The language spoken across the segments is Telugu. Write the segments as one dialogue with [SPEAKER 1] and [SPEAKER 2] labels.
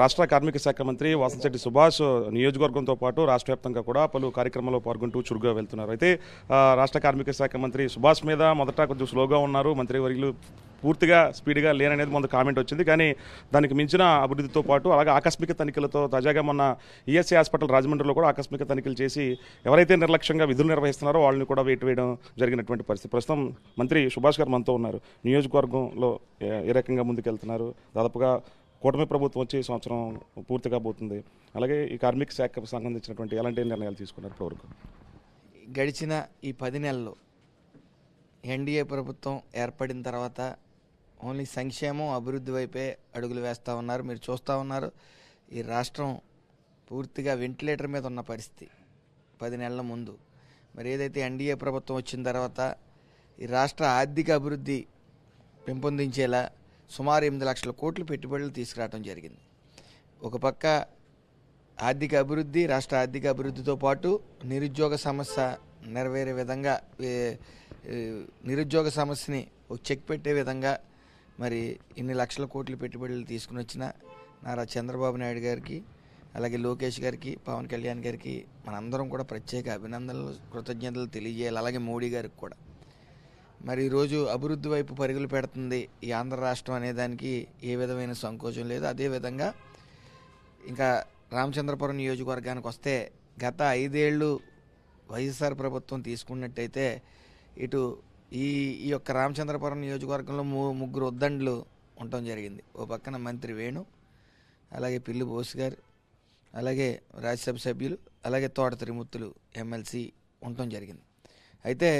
[SPEAKER 1] రాష్ట్ర కార్మిక శాఖ మంత్రి వాసంశెట్టి సుభాష్ నియోజకవర్గంతో పాటు రాష్ట్ర వ్యాప్తంగా కూడా పలు కార్యక్రమాల్లో పాల్గొంటూ చురుగ్గా వెళ్తున్నారు. అయితే రాష్ట్ర కార్మిక శాఖ మంత్రి సుభాష్ మీద మొదట కొంచెం స్లోగా ఉన్నారు. మంత్రి వర్యులు పూర్తిగా స్పీడ్గా లేననేది ముందు కామెంట్ వచ్చింది. కానీ దానికి మించిన అభివృద్ధితో పాటు అలాగే ఆకస్మిక తనిఖీలతో తాజాగా మొన్న ఈఎస్ఐ హాస్పిటల్ రాజమండ్రిలో కూడా ఆకస్మిక తనిఖీలు చేసి ఎవరైతే నిర్లక్ష్యంగా విధులు నిర్వహిస్తున్నారో వాళ్ళని కూడా వేటు వేయడం జరిగినటువంటి పరిస్థితి. ప్రస్తుతం మంత్రి సుభాష్ గారు మనతో ఉన్నారు. నియోజకవర్గంలో ఏ రకంగా ముందుకెళ్తున్నారు? దాదాపుగా కూటమి ప్రభుత్వం వచ్చే ఈ సంవత్సరం పూర్తిగా పోతుంది. అలాగే ఈ కార్మిక శాఖకు సంబంధించినటువంటి ఎలాంటి నిర్ణయాలు తీసుకున్నారు ఇప్పటివరకు
[SPEAKER 2] గడిచిన ఈ పది నెలలు ఎన్డీఏ ప్రభుత్వం ఏర్పడిన తర్వాత ఓన్లీ సంక్షేమం అభివృద్ధి వైపే అడుగులు వేస్తూ ఉన్నారు. మీరు చూస్తూ ఉన్నారు. ఈ రాష్ట్రం పూర్తిగా వెంటిలేటర్ మీద ఉన్న పరిస్థితి పది నెలల ముందు. మరి ఏదైతే ఎన్డీఏ ప్రభుత్వం వచ్చిన తర్వాత ఈ రాష్ట్ర ఆర్థిక అభివృద్ధి పెంపొందించేలా సుమారు ఎనిమిది లక్షల కోట్లు పెట్టుబడులు తీసుకురావడం జరిగింది. ఒక పక్క ఆర్థిక అభివృద్ధి రాష్ట్ర ఆర్థిక అభివృద్ధితో పాటు నిరుద్యోగ సమస్య నెరవేరే విధంగా నిరుద్యోగ సమస్యని ఒక చెక్ పెట్టే విధంగా మరి ఇన్ని లక్షల కోట్లు పెట్టుబడులు తీసుకుని వచ్చిన నారా చంద్రబాబు నాయుడు గారికి అలాగే లోకేష్ గారికి పవన్ కళ్యాణ్ గారికి మనందరం కూడా ప్రత్యేక అభినందనలు కృతజ్ఞతలు తెలియజేయాలి. అలాగే మోడీ గారికి కూడా. మరి ఈరోజు అభివృద్ధి వైపు పరుగులు పెడుతుంది ఈ ఆంధ్ర రాష్ట్రం అనే దానికి ఏ విధమైన సంకోచం లేదు. అదేవిధంగా ఇంకా రామచంద్రపురం నియోజకవర్గానికి వస్తే గత ఐదేళ్ళు వైఎస్ఆర్ ప్రభుత్వం తీసుకున్నట్టయితే ఇటు ఈ ఈ యొక్క రామచంద్రపురం నియోజకవర్గంలో ము ముగ్గురు ఉద్దండ్లు ఉండటం జరిగింది. ఓ పక్కన మంత్రి వేణు అలాగే పిల్లి బోస్ గారు అలాగే రాజ్యసభ సభ్యులు అలాగే తోట త్రిమూర్తులు ఎమ్మెల్సీ ఉండటం జరిగింది. అయితే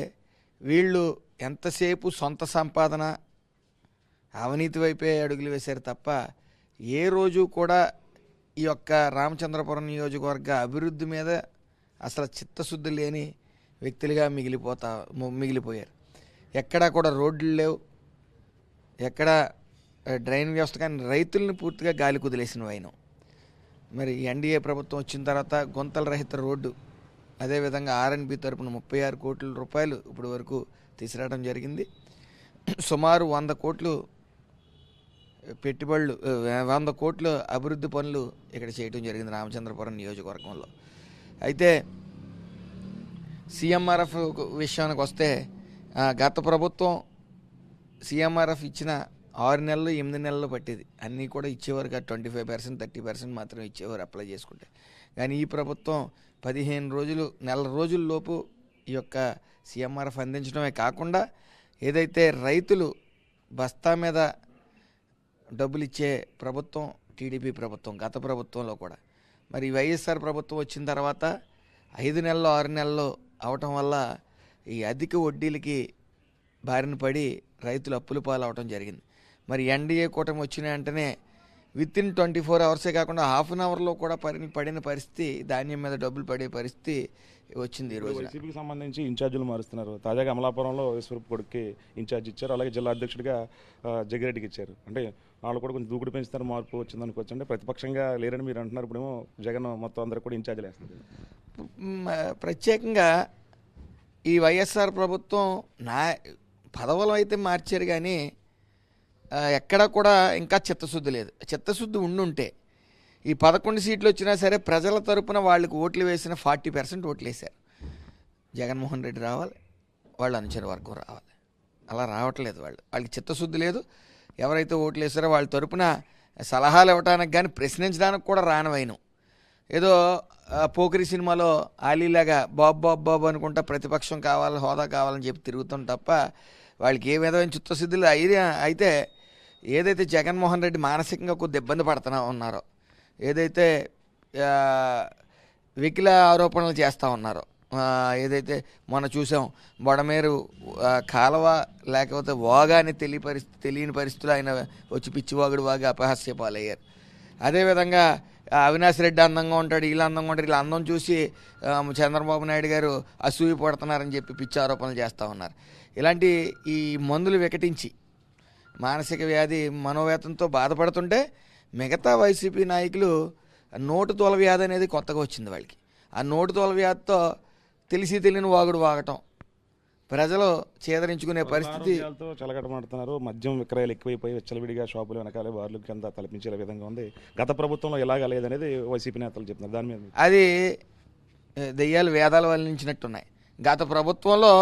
[SPEAKER 2] వీళ్ళు ఎంతసేపు సొంత సంపాదన అవినీతి వైపే అడుగులు వేశారు తప్ప ఏ రోజు కూడా ఈ యొక్క రామచంద్రపురం నియోజకవర్గ అభివృద్ధి మీద అసలు చిత్తశుద్ధి లేని వ్యక్తులుగా మిగిలిపోతా మిగిలిపోయారు. ఎక్కడా కూడా రోడ్లు లేవు. ఎక్కడ డ్రైన్ వ్యవస్థ కానీ రైతుల్ని పూర్తిగా గాలి కుదిలేసిన వైనం. మరి ఎన్డీఏ ప్రభుత్వం వచ్చిన తర్వాత గుంతల రహిత రోడ్డు అదేవిధంగా ఆర్ఎన్బి తరపున ముప్పై ఆరు కోట్ల రూపాయలు ఇప్పటి వరకు తీసుకురావడం జరిగింది. సుమారు వంద కోట్లు పెట్టుబడులు వంద కోట్ల అభివృద్ధి పనులు ఇక్కడ చేయడం జరిగింది రామచంద్రపురం నియోజకవర్గంలో. అయితే సీఎంఆర్ఎఫ్ విషయానికి వస్తే గత ప్రభుత్వం సీఎంఆర్ఎఫ్ ఇచ్చిన ఆరు నెలలు ఎనిమిది నెలలు పట్టేది. అన్నీ కూడా ఇచ్చేవారు కాదు twenty five percent thirty percent మాత్రమే ఇచ్చేవారు అప్లై చేసుకుంటే. కానీ ఈ ప్రభుత్వం పదిహేను రోజులు నెల రోజుల్లోపు ఈ యొక్క సీఎంఆర్ఎఫ్ అందించడమే కాకుండా ఏదైతే రైతులు బస్తా మీద డబ్బులు ఇచ్చే ప్రభుత్వం టీడీపీ ప్రభుత్వం గత ప్రభుత్వంలో కూడా. మరి వైఎస్ఆర్ ప్రభుత్వం వచ్చిన తర్వాత ఐదు నెలలు ఆరు నెలలు అవటం వల్ల ఈ అధిక వడ్డీలకి బారిన పడి రైతులు అప్పుల పాలు జరిగింది. మరి ఎన్డీఏ కూటమి వచ్చిన వెంటనే విత్ ఇన్ ట్వంటీ ఫోర్ అవర్సే కాకుండా హాఫ్ అన్ అవర్లో కూడా పడి పడిన పరిస్థితి ధాన్యం మీద డబ్బులు పడే పరిస్థితి వచ్చింది ఈ రోజున.
[SPEAKER 1] వైసీపీకి సంబంధించి ఇన్ఛార్జీలు మారుస్తున్నారు. తాజాగా అమలాపురంలో ఈశ్వరపు కొడుక్కి ఇన్ఛార్జ్ ఇచ్చారు. అలాగే జిల్లా అధ్యక్షుడిగా జగ్గిరెడ్డికి ఇచ్చారు. అంటే వాళ్ళు కూడా కొంచెం దూకుడు పెంచుతారు మార్పు వచ్చింది అనుకోవచ్చు అంటే ప్రతిపక్షంగా లేరని మీరు అంటున్నారు. ఇప్పుడేమో జగన్ మొత్తం అందరూ కూడా ఇన్ఛార్జీలు వేస్తున్నారు.
[SPEAKER 2] మ్, ప్రత్యేకంగా ఈ వైఎస్ఆర్ ప్రభుత్వం నా పదవులు అయితే మార్చారు కానీ ఎక్కడా కూడా ఇంకా చిత్తశుద్ధి లేదు. చిత్తశుద్ధి ఉండుంటే ఈ పదకొండు సీట్లు వచ్చినా సరే ప్రజల తరపున వాళ్ళకి ఓట్లు వేసిన ఫార్టీ పర్సెంట్ ఓట్లు వేశారు. జగన్మోహన్ రెడ్డి రావాలి వాళ్ళు అనుచర వర్గం రావాలి. అలా రావట్లేదు వాళ్ళు. వాళ్ళకి చిత్తశుద్ధి లేదు. ఎవరైతే ఓట్లు వేసారో వాళ్ళ తరపున సలహాలు ఇవ్వడానికి కానీ ప్రశ్నించడానికి కూడా రానవైను ఏదో పోకిరి సినిమాలో ఆలీలాగా బాబు బాబు బాబు అనుకుంటా ప్రతిపక్షం కావాలి హోదా కావాలని చెప్పి తిరుగుతాం తప్ప వాళ్ళకి ఏ విధమైన చిత్తశుద్ధులు అయితే అయితే ఏదైతే జగన్మోహన్ రెడ్డి మానసికంగా కొద్ది ఇబ్బంది పడుతున్నా ఉన్నారో ఏదైతే వికిల ఆరోపణలు చేస్తూ ఉన్నారో ఏదైతే మొన్న చూసాం బొడమేరు కాలువ కాలవ లేకపోతే వాగా అని తెలియ పరిస్థితి తెలియని పరిస్థితులు ఆయన వచ్చి పిచ్చివాగుడు వాగా అపహాస్య పాలయ్యారు అదేవిధంగా అవినాష్ రెడ్డి అందంగా ఉంటాడు వీళ్ళు అందంగా ఉంటారు వీళ్ళ అందం చూసి చంద్రబాబు నాయుడు గారు అసూయ పడుతున్నారని చెప్పి పిచ్చి ఆరోపణలు చేస్తూ ఉన్నారు. ఇలాంటి ఈ మందులు వికటించి మానసిక వ్యాధి మనోవేతంతో బాధపడుతుంటే మిగతా వైసీపీ నాయకులు నోటు తోల వ్యాధి అనేది కొత్తగా వచ్చింది వాళ్ళకి. ఆ నోటు తోల వ్యాధితో తెలిసి తెలియని వాగుడు వాగటం. ప్రజలు చేదరించుకునే పరిస్థితి
[SPEAKER 1] చెలగటమాడుతున్నారు. మద్యం విక్రయాలు ఎక్కువైపోయి విచ్చలవిడిగా షాపులు వెనకాలే బార్లు కింద తలపించే విధంగా ఉంది. గత ప్రభుత్వంలో ఇలాగా లేదనేది వైసీపీ నేతలు చెప్తున్నారు. దాని మీద
[SPEAKER 2] అది దెయ్యాలు వేదాలు వల్లించినట్టున్నాయి. గత ప్రభుత్వంలో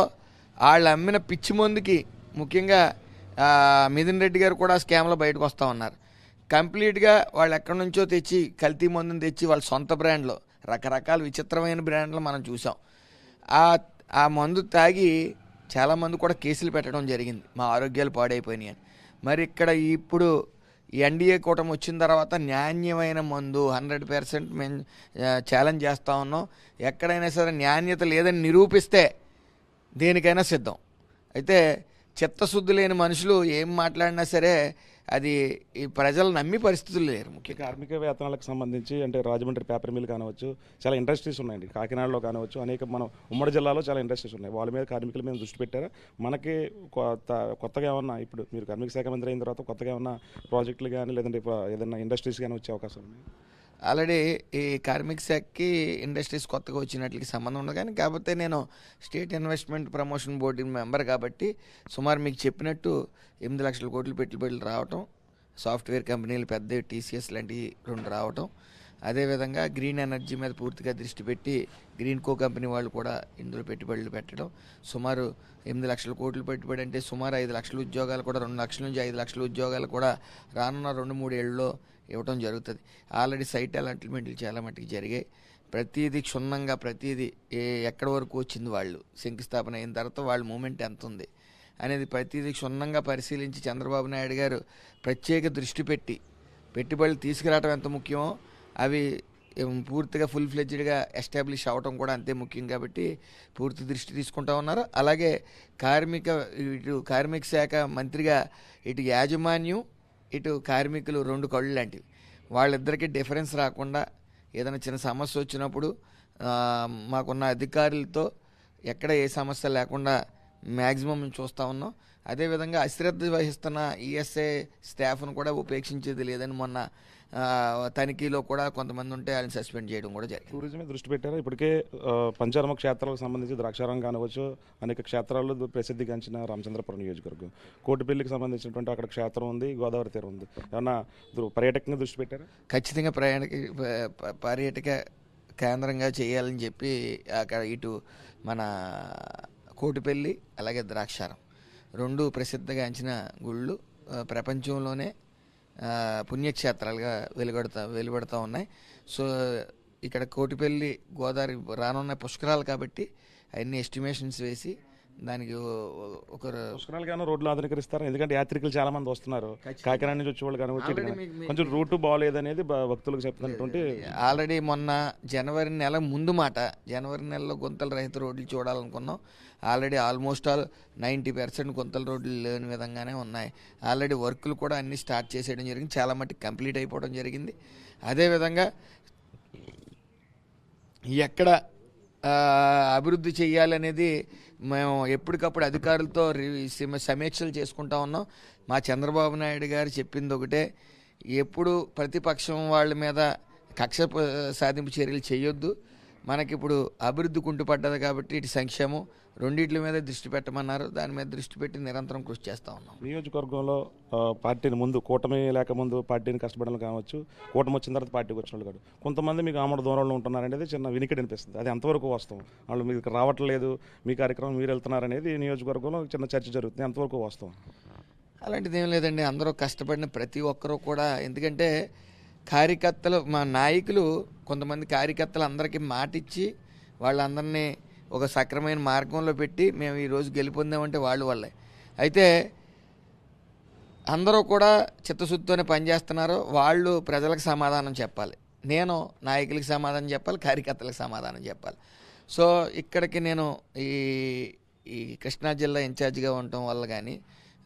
[SPEAKER 2] వాళ్ళు అమ్మిన పిచ్చి మందుకి ముఖ్యంగా మిథున్ రెడ్డి గారు కూడా స్కామ్లో బయటకు వస్తూ ఉన్నారు. కంప్లీట్గా వాళ్ళు ఎక్కడి నుంచో తెచ్చి కల్తీ మందుని తెచ్చి వాళ్ళ సొంత బ్రాండ్లో రకరకాల విచిత్రమైన బ్రాండ్లు మనం చూసాం. ఆ ఆ మందు తాగి చాలామంది కూడా కేసులు పెట్టడం జరిగింది. మా ఆరోగ్యాలు పాడైపోయినాయి అని మరి ఇక్కడ ఇప్పుడు ఎన్డీఏ కూటమి వచ్చిన తర్వాత నాణ్యమైన మందు హండ్రెడ్ పర్సెంట్ మేము ఛాలెంజ్ చేస్తూ ఉన్నాం. ఎక్కడైనా సరే నాణ్యత లేదని నిరూపిస్తే దేనికైనా సిద్ధం. అయితే చిత్తశుద్ధి లేని మనుషులు ఏం మాట్లాడినా సరే అది ఈ ప్రజలు నమ్మి పరిస్థితులు లేరు ముఖ్య
[SPEAKER 1] కార్మిక వేతనాలకు సంబంధించి అంటే రాజమండ్రి పేపర్ మిల్ కానివచ్చు చాలా ఇండస్ట్రీస్ ఉన్నాయండి. కాకినాడలో కానివచ్చు అనేక మనం ఉమ్మడి జిల్లాలో చాలా ఇండస్ట్రీస్ ఉన్నాయి. వాళ్ళ మీద కార్మికుల మీద దృష్టి పెట్టారా? మనకి కొత్త కొత్తగా ఏమన్నా ఇప్పుడు మీరు కార్మిక శాఖ మంత్రి అయిన తర్వాత కొత్తగా ఏమన్నా ప్రాజెక్టులు కానీ లేదంటే ఏదైనా ఇండస్ట్రీస్ కానీ వచ్చే అవకాశం ఉంది
[SPEAKER 2] ఆల్రెడీ ఈ కార్మిక శాఖకి ఇండస్ట్రీస్ కొత్తగా వచ్చినట్లకి సంబంధం ఉండదు కానీ కాకపోతే నేను state investment promotion board member కాబట్టి సుమారు మీకు చెప్పినట్టు ఎనిమిది లక్షల కోట్లు పెట్టుబడులు రావటం సాఫ్ట్వేర్ కంపెనీలు పెద్ద టీసీఎస్ లాంటివి రెండు రావటం అదేవిధంగా గ్రీన్ ఎనర్జీ మీద పూర్తిగా దృష్టి పెట్టి గ్రీన్ కో కంపెనీ వాళ్ళు కూడా ఇందులో పెట్టుబడులు పెట్టడం. సుమారు ఎనిమిది లక్షల కోట్లు పెట్టుబడి అంటే సుమారు ఐదు లక్షల ఉద్యోగాలు కూడా రెండు లక్షల నుంచి ఐదు లక్షల ఉద్యోగాలు కూడా రానున్న రెండు మూడు ఏళ్ళలో ఇవ్వటం జరుగుతుంది. ఆల్రెడీ సైట్ అలాంటిమెంట్లు చాలా మట్టుకు జరిగాయి. ప్రతిదీ క్షుణ్ణంగా ప్రతిదీ ఏ ఎక్కడి వరకు వచ్చింది వాళ్ళు శంకుస్థాపన అయిన తర్వాత వాళ్ళ మూమెంట్ ఎంత ఉంది అనేది ప్రతిదీ క్షుణ్ణంగా పరిశీలించి చంద్రబాబు నాయుడు గారు ప్రత్యేక దృష్టి పెట్టి పెట్టుబడులు తీసుకురావడం ఎంత ముఖ్యమో అవి పూర్తిగా ఫుల్ ఫ్లెడ్జ్డ్గా ఎస్టాబ్లిష్ అవ్వటం కూడా అంతే ముఖ్యం కాబట్టి పూర్తి దృష్టి తీసుకుంటా ఉన్నారు. అలాగే కార్మిక ఇటు కార్మిక శాఖ మంత్రిగా ఇటు యాజమాన్యం ఇటు కార్మికులు రెండు కళ్ళు లాంటివి. వాళ్ళిద్దరికీ డిఫరెన్స్ రాకుండా ఏదైనా చిన్న సమస్య వచ్చినప్పుడు మాకున్న అధికారులతో ఎక్కడ ఏ సమస్య లేకుండా మ్యాక్సిమం మేము చూస్తూ ఉన్నాం. అదేవిధంగా అశ్రద్ధ వహిస్తున్న ఈఎస్ఐ స్టాఫ్ను కూడా ఉపేక్షించేది లేదని మొన్న తనిఖీలో కూడా కొంతమంది ఉంటే వాళ్ళని సస్పెండ్ చేయడం కూడా జరిగింది.
[SPEAKER 1] టూరిజం మీద దృష్టి పెట్టారా? ఇప్పటికే ఆ, పంచకర్మ క్షేత్రాలకు సంబంధించి ద్రాక్షారం కానివచ్చు అనేక క్షేత్రాలు ప్రసిద్ధిగాంచిన రామచంద్రపురం నియోజకవర్గం. కోటిపల్లికి సంబంధించినటువంటి అక్కడ క్షేత్రం ఉంది గోదావరి తీరం ఉంది. ఏమన్నా పర్యాటకంగా దృష్టి పెట్టారా?
[SPEAKER 2] ఖచ్చితంగా ప్రయాణిక పర్యాటక కేంద్రంగా చేయాలని చెప్పి అక్కడ ఇటు మన కోటిపల్లి అలాగే ద్రాక్షారం రెండు ప్రసిద్ధగాంచిన గుళ్ళు ప్రపంచంలోనే పుణ్యక్షేత్రాలుగా వెలువడతా వెలువడుతూ ఉన్నాయి. సో ఇక్కడ కోటిపల్లి గోదావరి రానున్న పుష్కరాలు కాబట్టి అవన్నీ ఎస్టిమేషన్స్ వేసి దానికి ఒక
[SPEAKER 1] పుష్కరాలుగాను రోడ్లు ఆధునీకరిస్తారు. ఎందుకంటే యాత్రికులు చాలా మంది వస్తున్నారు కాకినాడ నుంచి వచ్చే వాళ్ళు కానీ. కొంచెం రూట్ బాగోలేదనేది భక్తులకు చెప్తున్నటువంటి
[SPEAKER 2] ఆల్రెడీ మొన్న జనవరి నెల ముందు మాట జనవరి నెలలో గుంతల రహిత రోడ్లు చూడాలనుకున్నాం. Already almost all ninety percent గుంతల రోడ్లు లేని విధంగానే ఉన్నాయి. ఆల్రెడీ వర్కులు కూడా అన్ని స్టార్ట్ చేసేయడం జరిగింది. చాలా మట్టుకు కంప్లీట్ అయిపోవడం జరిగింది. అదేవిధంగా ఎక్కడ అభివృద్ధి చేయాలనేది మేము ఎప్పటికప్పుడు అధికారులతో సమీక్షలు చేసుకుంటా ఉన్నాం. మా చంద్రబాబు నాయుడు గారు చెప్పింది ఒకటే ఎప్పుడు ప్రతిపక్షం వాళ్ళ మీద కక్ష సాధింపు చర్యలు చేయొద్దు. మనకిప్పుడు అభివృద్ధి కుంటుపడ్డది కాబట్టి ఇటు సంక్షేమం రెండిట్ల మీద దృష్టి పెట్టమన్నారు. దాని మీద దృష్టి పెట్టి నిరంతరం కృషి చేస్తూ ఉన్నాం.
[SPEAKER 1] నియోజకవర్గంలో పార్టీని ముందు కూటమి లేక ముందు పార్టీని కష్టపడడం కావచ్చు కూటమి వచ్చిన తర్వాత పార్టీకి వచ్చిన వాళ్ళు కాదు. కొంతమంది మీకు ఆమడ దూరంలో ఉంటున్నారనేది చిన్న వినికిడి అనిపిస్తుంది. అది ఎంతవరకు వాస్తవం. వాళ్ళు మీకు రావట్లేదు మీ కార్యక్రమం మీరు వెళ్తున్నారనేది నియోజకవర్గంలో చిన్న చర్చ జరుగుతుంది. ఎంతవరకు వాస్తవం.
[SPEAKER 2] అలాంటిది ఏం లేదండి. అందరూ కష్టపడిన ప్రతి ఒక్కరూ కూడా ఎందుకంటే కార్యకర్తలు మా నాయకులు కొంతమంది కార్యకర్తలు అందరికీ మాటిచ్చి వాళ్ళందరినీ ఒక సక్రమైన మార్గంలో పెట్టి మేము ఈరోజు గెలుపొందామంటే వాళ్ళు వాళ్ళే. అయితే అందరూ కూడా చిత్తశుద్ధితోనే పనిచేస్తున్నారు. వాళ్ళు ప్రజలకు సమాధానం చెప్పాలి. నేను నాయకులకి సమాధానం చెప్పాలి కార్యకర్తలకు సమాధానం చెప్పాలి. సో ఇక్కడికి నేను ఈ ఈ కృష్ణా జిల్లా ఇన్ఛార్జిగా ఉండటం వల్ల కానీ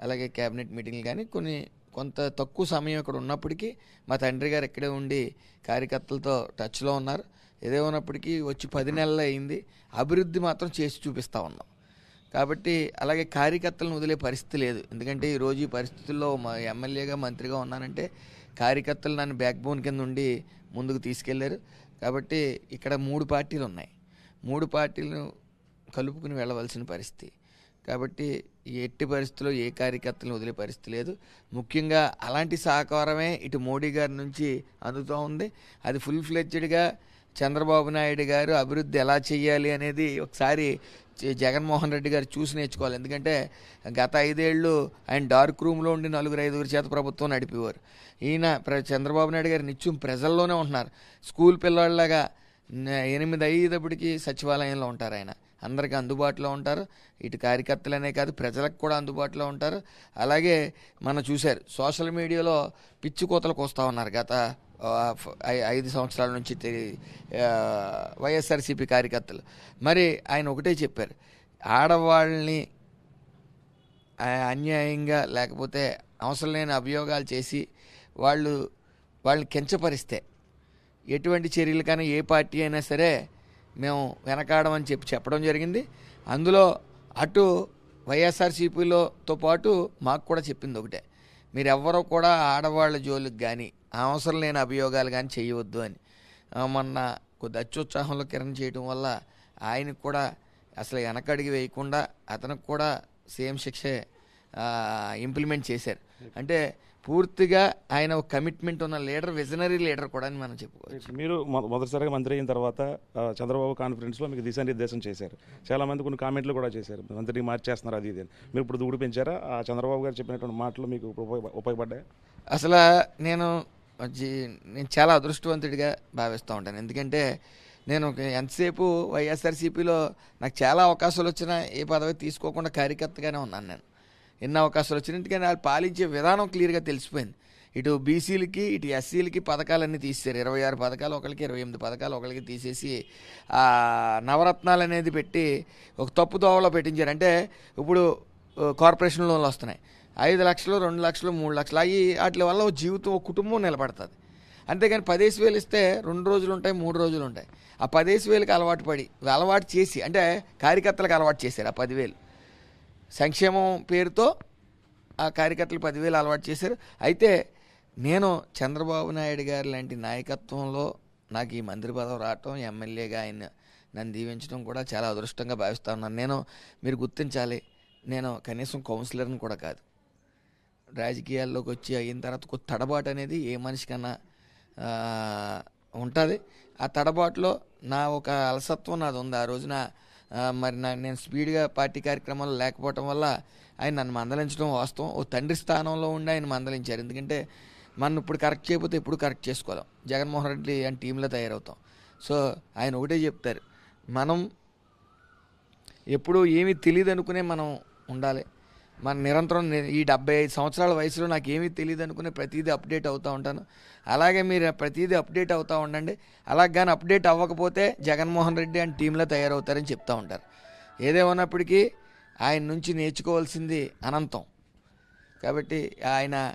[SPEAKER 2] అలాగే క్యాబినెట్ మీటింగ్లు కానీ కొన్ని కొంత తక్కువ సమయం ఇక్కడ ఉన్నప్పటికీ మా తండ్రి గారు ఇక్కడే ఉండి కార్యకర్తలతో టచ్లో ఉన్నారు. ఏదేమైనప్పటికీ వచ్చి పది నెలలు అయింది. అభివృద్ధి మాత్రం చేసి చూపిస్తూ ఉన్నాం. కాబట్టి అలాగే కార్యకర్తలను వదిలే పరిస్థితి లేదు. ఎందుకంటే ఈరోజు ఈ పరిస్థితుల్లో మా ఎమ్మెల్యేగా మంత్రిగా ఉన్నానంటే కార్యకర్తలు నన్ను బ్యాక్ బోన్ కింద ఉండి ముందుకు తీసుకెళ్ళారు. కాబట్టి ఇక్కడ మూడు పార్టీలు ఉన్నాయి. మూడు పార్టీలను కలుపుకుని వెళ్ళవలసిన పరిస్థితి. కాబట్టి ఎట్టి పరిస్థితుల్లో ఏ కార్యకర్తలను వదిలే పరిస్థితి లేదు. ముఖ్యంగా అలాంటి సహకారమే ఇటు మోడీ గారి నుంచి అందుతూ ఉంది. అది ఫుల్ ఫ్లెడ్జ్డ్గా చంద్రబాబు నాయుడు గారు అభివృద్ధి ఎలా చేయాలి అనేది ఒకసారి జ- జగన్మోహన్ రెడ్డి గారు చూసి నేర్చుకోవాలి. ఎందుకంటే గత ఐదేళ్ళు ఆయన డార్క్ రూమ్లో ఉండి నలుగురు ఐదుగురు చేత ప్రభుత్వం నడిపేవారు. ఈయన ప్ర చంద్రబాబు నాయుడు గారు నిత్యం ప్రజల్లోనే ఉంటున్నారు. స్కూల్ పిల్లవాళ్ళలాగా ఎనిమిది అయ్యేటప్పటికి సచివాలయంలో ఉంటారు ఆయన. అందరికీ అందుబాటులో ఉంటారు. ఇటు కార్యకర్తలనే కాదు ప్రజలకు కూడా అందుబాటులో ఉంటారు. అలాగే మనం చూశారు సోషల్ మీడియాలో పిచ్చి కోతలకు వస్తూ ఉన్నారు గత ఐదు సంవత్సరాల నుంచి తెలి- వైఎస్ఆర్సీపీ కార్యకర్తలు. మరి ఆయన ఒకటే చెప్పారు ఆడవాళ్ళని అన్యాయంగా లేకపోతే అవసరం లేని అభియోగాలు చేసి వాళ్ళు వాళ్ళని కించపరిస్తే ఎటువంటి చర్యలకైనా ఏ పార్టీ అయినా సరే మేము వెనకాడమని చెప్పి చెప్పడం జరిగింది. అందులో అటు వైఎస్ఆర్సీపీలోతో పాటు మాకు కూడా చెప్పింది ఒకటే. మీరెవ్వరూ కూడా ఆడవాళ్ళ జోలికి కానీ అవసరం లేని అభియోగాలు కానీ చేయవద్దు అని. మొన్న కొద్ది అత్యుత్సాహంలో కిరణ్ చేయడం వల్ల ఆయనకు కూడా అసలు వెనకడిగి వేయకుండా అతనికి కూడా సేమ్ శిక్షే ఇంప్లిమెంట్ చేశారు. అంటే పూర్తిగా ఆయన ఒక కమిట్మెంట్ ఉన్న లీడర్ విజనరీ లీడర్ కూడా అని మనం చెప్పుకోవచ్చు.
[SPEAKER 1] మీరు మొదటిసారిగా మంత్రి అయిన తర్వాత చంద్రబాబు కాన్ఫరెన్స్లో మీకు దిశానిర్దేశం చేశారు. చాలా మంది కొన్ని కామెంట్లు కూడా చేశారు. మంత్రిని మార్చేస్తున్నారు అది ఇది మీరు ఇప్పుడు దూడు పెంచారా? ఆ చంద్రబాబు గారు చెప్పినటువంటి మాటలు మీకు ఉపయోగ ఉపయోగపడ్డాయి?
[SPEAKER 2] అసలు నేను నేను చాలా అదృష్టవంతుడిగా భావిస్తూ ఉంటాను. ఎందుకంటే నేను ఒక ఎంతసేపు వైఎస్ఆర్సీపీలో నాకు చాలా అవకాశాలు వచ్చినా ఏ పదవి తీసుకోకుండా కార్యకర్తగానే ఉన్నాను నేను. ఎన్ని అవకాశాలు వచ్చినాయి. ఎందుకంటే వాళ్ళు పాలించే విధానం క్లియర్గా తెలిసిపోయింది. ఇటు బీసీలకి ఇటు ఎస్సీలకి పథకాలన్నీ తీశారు ఇరవై ఆరు పథకాలు ఒకరికి ఇరవై ఎనిమిది పథకాలు ఒకరికి తీసేసి నవరత్నాలు అనేది పెట్టి ఒక తప్పు దోవలో పెట్టించారు. అంటే ఇప్పుడు కార్పొరేషన్ లోన్లు వస్తున్నాయి. ఐదు లక్షలు రెండు లక్షలు మూడు లక్షలు. అవి వాటి వల్ల ఒక జీవితం ఒక కుటుంబం నిలబడుతుంది. అంతేగాని పదేసి వేలు ఇస్తే రెండు రోజులు ఉంటాయి మూడు రోజులు ఉంటాయి. ఆ పదేసి వేలకి అలవాటు పడి అలవాటు చేసి అంటే కార్యకర్తలకు అలవాటు చేశారు ఆ పదివేలు సంక్షేమం పేరుతో ఆ కార్యకర్తలు పదివేలు అలవాటు చేశారు. అయితే నేను చంద్రబాబు నాయుడు గారు లాంటి నాయకత్వంలో నాకు ఈ మంత్రి పదవి రావటం ఎమ్మెల్యేగా ఆయన నన్ను దీవించడం కూడా చాలా అదృష్టంగా భావిస్తా ఉన్నాను. నేను మీరు గుర్తించాలి నేను కనీసం కౌన్సిలర్ని కూడా కాదు. రాజకీయాల్లోకి వచ్చి అయిన తర్వాత కొత్త తడబాటు అనేది ఏ మనిషికన్నా ఉంటుంది. ఆ తడబాటులో నా ఒక అలసత్వం నాది ఉంది. ఆ రోజున మరి నా నేను స్పీడ్గా పార్టీ కార్యక్రమాలు లేకపోవటం వల్ల ఆయన నన్ను మందలించడం వాస్తవం. ఓ తండ్రి స్థానంలో ఉండి ఆయన మందలించారు. ఎందుకంటే మనం ఇప్పుడు కరెక్ట్ చేయకపోతే ఎప్పుడు కరెక్ట్ చేసుకోలేం. జగన్మోహన్ రెడ్డి అని టీంలో తయారవుతాం. సో ఆయన ఒకటే చెప్తారు. మనం ఎప్పుడు ఏమీ తెలియదు అనుకునే మనం ఉండాలి. మన నిరంతరం ఈ డెబ్బై ఐదు సంవత్సరాల వయసులో నాకు ఏమీ తెలియదు అనుకునే ప్రతిదీ అప్డేట్ అవుతూ ఉంటాను. అలాగే మీరు ప్రతిదీ అప్డేట్ అవుతూ ఉండండి. అలాగ కానీ అప్డేట్ అవ్వకపోతే జగన్మోహన్ రెడ్డి అండ్ టీంలో తయారవుతారని చెప్తూ ఉంటారు. ఏదేమన్నప్పటికీ ఆయన నుంచి నేర్చుకోవాల్సింది అనంతం. కాబట్టి ఆయన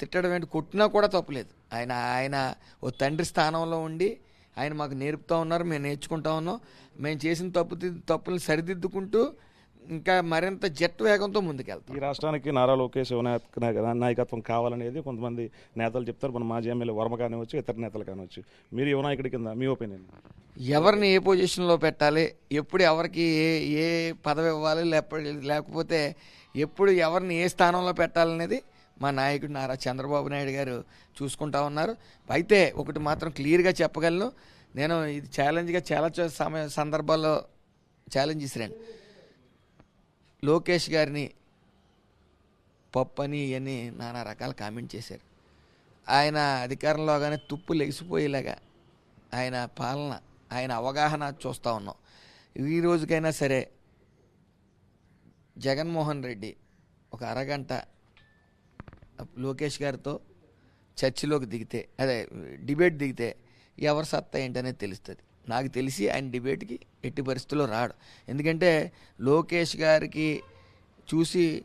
[SPEAKER 2] తిట్టడం ఏంటి? కొట్టినా కూడా తప్పులేదు. ఆయన ఆయన ఓ తండ్రి స్థానంలో ఉండి ఆయన మాకు నేర్పుతూ ఉన్నారు. మేము నేర్చుకుంటా ఉన్నాం. మేము చేసిన తప్పు తప్పులు సరిదిద్దుకుంటూ ఇంకా మరింత జెట్ వేగంతో ముందుకెళ్తాం.
[SPEAKER 1] ఈ రాష్ట్రానికి నారా లోకేష్ నాయక- నాయక- నాయకత్వం కావాలనేది కొంతమంది నేతలు చెప్తారు మన మాజీ ఎమ్మెల్యే వర్మ కానివచ్చు ఇతర నేతలు కానివచ్చు మీరు యువ నాయకుడి కింద మీ ఒపీనియన్?
[SPEAKER 2] ఎవరిని ఏ పొజిషన్లో పెట్టాలి ఎప్పుడు ఎవరికి ఏ ఏ పదవి ఇవ్వాలి లేకపోతే లేకపోతే ఎప్పుడు ఎవరిని ఏ స్థానంలో పెట్టాలనేది మా నాయకుడు నారా చంద్రబాబు నాయుడు గారు చూసుకుంటా ఉన్నారు. అయితే ఒకటి మాత్రం క్లియర్గా చెప్పగలను. నేను ఇది ఛాలెంజ్గా చాలా సమయ సందర్భాల్లో ఛాలెంజ్ ఇసిరాను లోకేష్ గారిని పప్పని అని నానా రకాల కామెంట్ చేశారు. ఆయన అధికారంలో కానీ తుప్పు లెగిసిపోయేలాగా ఆయన పాలన ఆయన అవగాహన చూస్తూ ఉన్నాం. ఈ రోజుకైనా సరే జగన్మోహన్ రెడ్డి ఒక అరగంట లోకేష్ గారితో చర్చిలోకి దిగితే అదే డిబేట్ దిగితే ఎవరి సత్తా ఏంటనేది తెలుస్తుంది. నాకు తెలిసి ఆయన డిబేట్కి ఎట్టి పరిస్థితుల్లో రాడు. ఎందుకంటే లోకేష్ గారికి చూసి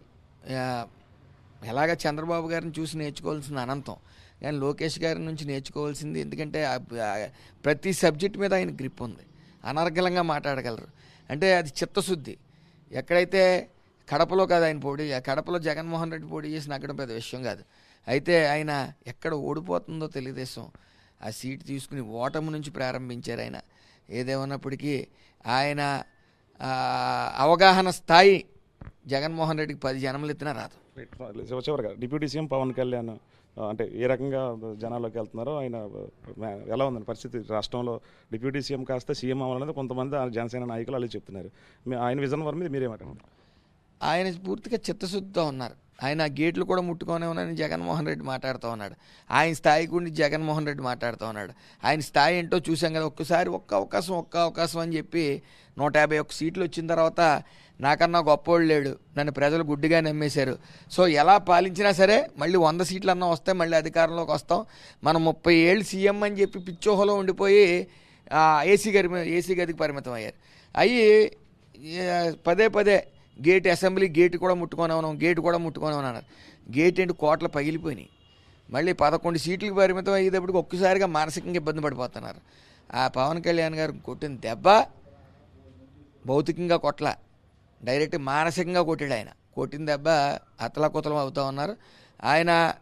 [SPEAKER 2] ఎలాగ చంద్రబాబు గారిని చూసి నేర్చుకోవాల్సిన అనంతం. కానీ లోకేష్ గారి నుంచి నేర్చుకోవాల్సింది ఎందుకంటే ఆ- ప్రతి సబ్జెక్ట్ మీద ఆయన గ్రిప్ ఉంది. అనర్గలంగా మాట్లాడగలరు. అంటే అది చిత్తశుద్ధి. ఎక్కడైతే కడపలో కాదు ఆయన పోటీ కడపలో జగన్మోహన్ రెడ్డి పోటీ చేసి నగ్గడం పెద్ద విషయం కాదు. అయితే ఆయన ఎక్కడ ఓడిపోతుందో తెలుగుదేశం ఆ సీట్ తీసుకుని ఓటమి నుంచి ప్రారంభించారు ఆయన. ఏదేమన్నప్పటికీ ఆయన అవగాహన స్థాయి జగన్మోహన్ రెడ్డికి పది జన్మలు ఎత్తినా రాదు.
[SPEAKER 1] చివరిగా డిప్యూటీ సీఎం పవన్ కళ్యాణ్ అంటే ఏ రకంగా జనాల్లోకి వెళ్తున్నారో ఆయన ఎలా ఉందని పరిస్థితి? రాష్ట్రంలో డిప్యూటీ సీఎం కాస్త సీఎం అవ్వాలనేది కొంతమంది జనసేన నాయకులు అలా చెప్తున్నారు. ఆయన విజన్ వర్ మీద మీరేమంటారు
[SPEAKER 2] ఆయన పూర్తిగా చిత్తశుద్ధితో ఉన్నారు. ఆయన గేట్లు కూడా ముట్టుకొనే ఉన్నాయని జగన్మోహన్ రెడ్డి మాట్లాడుతూ ఉన్నాడు. ఆయన స్థాయి గురించి జగన్మోహన్ రెడ్డి మాట్లాడుతూ ఉన్నాడు. ఆయన స్థాయి ఏంటో చూసాం కదా ఒక్కసారి ఒక్క అవకాశం ఒక్క అవకాశం అని చెప్పి నూట యాభై ఒక్క సీట్లు వచ్చిన తర్వాత నాకన్నా గొప్పోళ్ళు లేడు. నన్ను ప్రజలు గుడ్డిగా నమ్మేశారు. సో ఎలా పాలించినా సరే మళ్ళీ వంద సీట్లు అన్నా వస్తే మళ్ళీ అధికారంలోకి వస్తాం. మనం ముప్పై ఏళ్ళు సీఎం అని చెప్పి పిచ్చోహలో ఉండిపోయి ఏసీ గది ఏసీ గదికి పరిమితం అయ్యారు. అయ్యి పదే పదే గేట్ అసెంబ్లీ గేట్ కూడా ముట్టుకొని ఉన్నాం గేట్ కూడా ముట్టుకొని అన్నారు. గేట్ ఏంటి? కోట్లు పగిలిపోయినాయి. మళ్ళీ పదకొండు సీట్లకు పరిమితం అయ్యేటప్పటికి ఒక్కసారిగా మానసికంగా ఇబ్బంది పడిపోతున్నారు. ఆ పవన్ కళ్యాణ్ గారు కొట్టిన దెబ్బ భౌతికంగా కొట్ల. డైరెక్ట్ మానసికంగా కొట్టాడు ఆయన. కొట్టిన దెబ్బ అతలకుతలం అవుతూ ఉన్నారు. ఆయన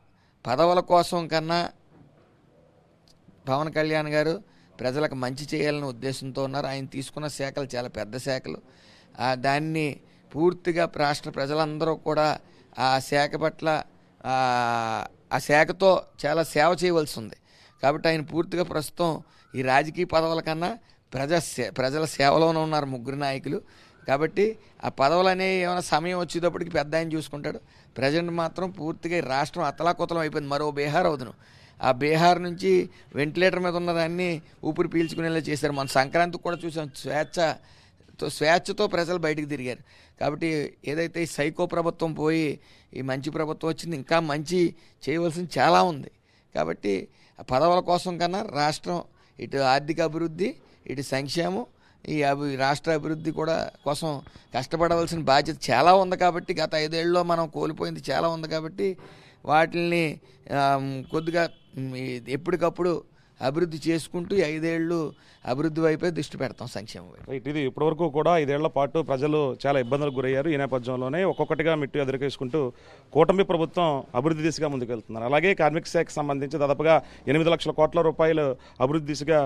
[SPEAKER 2] పదవుల కోసం కన్నా పవన్ కళ్యాణ్ గారు ప్రజలకు మంచి చేయాలనే ఉద్దేశంతో ఉన్నారు. ఆయన తీసుకున్న శాఖలు చాలా పెద్ద శాఖలు. దాన్ని పూర్తిగా రాష్ట్ర ప్రజలందరూ కూడా ఆ శాఖ పట్ల ఆ, శాఖతో చాలా సేవ చేయవలసి ఉంది. కాబట్టి ఆయన పూర్తిగా ప్రస్తుతం ఈ రాజకీయ పదవుల కన్నా ప్రజా సే- ప్రజల సేవలోనే ఉన్నారు ముగ్గురు నాయకులు. కాబట్టి ఆ పదవులు అనేవి ఏమైనా సమయం వచ్చేటప్పటికి పెద్ద ఆయన చూసుకుంటాడు. ప్రజెంట్ మాత్రం పూర్తిగా ఈ రాష్ట్రం అతలాకుతలం అయిపోయింది. మరో బీహార్ అవుతును ఆ బీహార్ నుంచి వెంటిలేటర్ మీద ఉన్నదాన్ని ఊపిరి పీల్చుకునేలా చేశారు. మన సంక్రాంతికి కూడా చూసాం. స్వేచ్ఛతో స్వేచ్ఛతో ప్రజలు బయటకు తిరిగారు. కాబట్టి ఏదైతే ఈ సైకో ప్రభుత్వం పోయి ఈ మంచి ప్రభుత్వం వచ్చింది ఇంకా మంచి చేయవలసింది చాలా ఉంది. కాబట్టి పదవుల కోసం కన్నా రాష్ట్రం ఇటు ఆర్థిక అభివృద్ధి ఇటు సంక్షేమం ఈ అభి రాష్ట్ర అభివృద్ధి కూడా కోసం కష్టపడవలసిన బాధ్యత చాలా ఉంది కాబట్టి గత ఐదేళ్ళలో మనం కోల్పోయింది చాలా ఉంది కాబట్టి వాటిని కొద్దిగా ఎప్పటికప్పుడు అభివృద్ధి చేసుకుంటూ ఐదేళ్ళు ఐదేళ్ళు అభివృద్ధి వైపే దృష్టి పెడతాం సంక్షేమం వైపు.
[SPEAKER 1] రైట్ ఇది ఇప్పటివరకు కూడా ఐదేళ్ళ పాటు ప్రజలు చాలా ఇబ్బందులకు గురయ్యారు ఈ నేపథ్యంలోనే. ఒక్కొక్కటిగా మిట్టు ఎదుర్కేసుకుంటూ కూటమి ప్రభుత్వం అభివృద్ధి దిశగా ముందుకెళ్తున్నారు. అలాగే కార్మిక శాఖకు సంబంధించి దాదాపుగా ఎనిమిది లక్షల కోట్ల రూపాయలు అభివృద్ధి దిశగా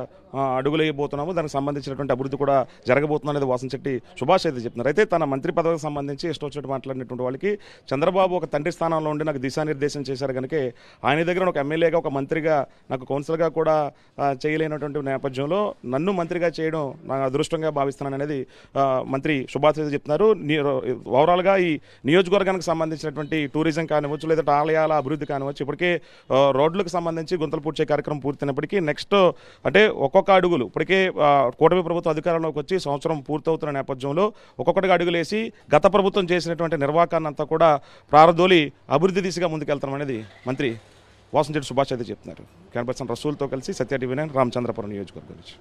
[SPEAKER 1] అడుగులేయబోతున్నాము. దానికి సంబంధించినటువంటి అభివృద్ధి కూడా జరగబోతుంది అనేది వాసంశెట్టి సుభాష్ అయితే చెప్తున్నారు. అయితే తన మంత్రి పదవికి సంబంధించి ఇష్టం వచ్చినట్టు మాట్లాడినటువంటి వాళ్ళకి చంద్రబాబు ఒక తండ్రి స్థానంలో ఉండి నాకు దిశానిర్దేశం చేశారు కనుక ఆయన దగ్గర ఒక ఎమ్మెల్యేగా ఒక మంత్రిగా నాకు కౌన్సిలర్గా కూడా చేయలేనటువంటి నేపథ్యంలో నన్ను మంత్రిగా చేయడం నా అదృష్టంగా భావిస్తున్నాను అనేది మంత్రి సుభాష్ చెప్తున్నారు. ఓవరాల్గా ఈ నియోజకవర్గానికి సంబంధించినటువంటి టూరిజం కానివచ్చు లేదంటే ఆలయాల అభివృద్ధి కానివచ్చు ఇప్పటికే రోడ్లకు సంబంధించి గుంతలు పూడ్చే కార్యక్రమం పూర్తయినప్పటికీ నెక్స్ట్ అంటే ఒక్కొక్క అడుగులు ఇప్పటికే కూటమి ప్రభుత్వం అధికారంలోకి వచ్చి సంవత్సరం పూర్తవుతున్న నేపథ్యంలో ఒక్కొక్కటిగా అడుగులేసి గత ప్రభుత్వం చేసినటువంటి నిర్వాహకాన్ని అంతా కూడా ప్రారదోలి అభివృద్ధి దిశగా ముందుకెళ్తాం అనేది మంత్రి. వాసంచెట్టి సుభాష్ అయితే చెప్తున్నారు. కెమెరా పర్సన్ రసూల్తో కలిసి సత్య టీవీ నైన్ రామచంద్రపురం నియోజకవర్గం నుంచి.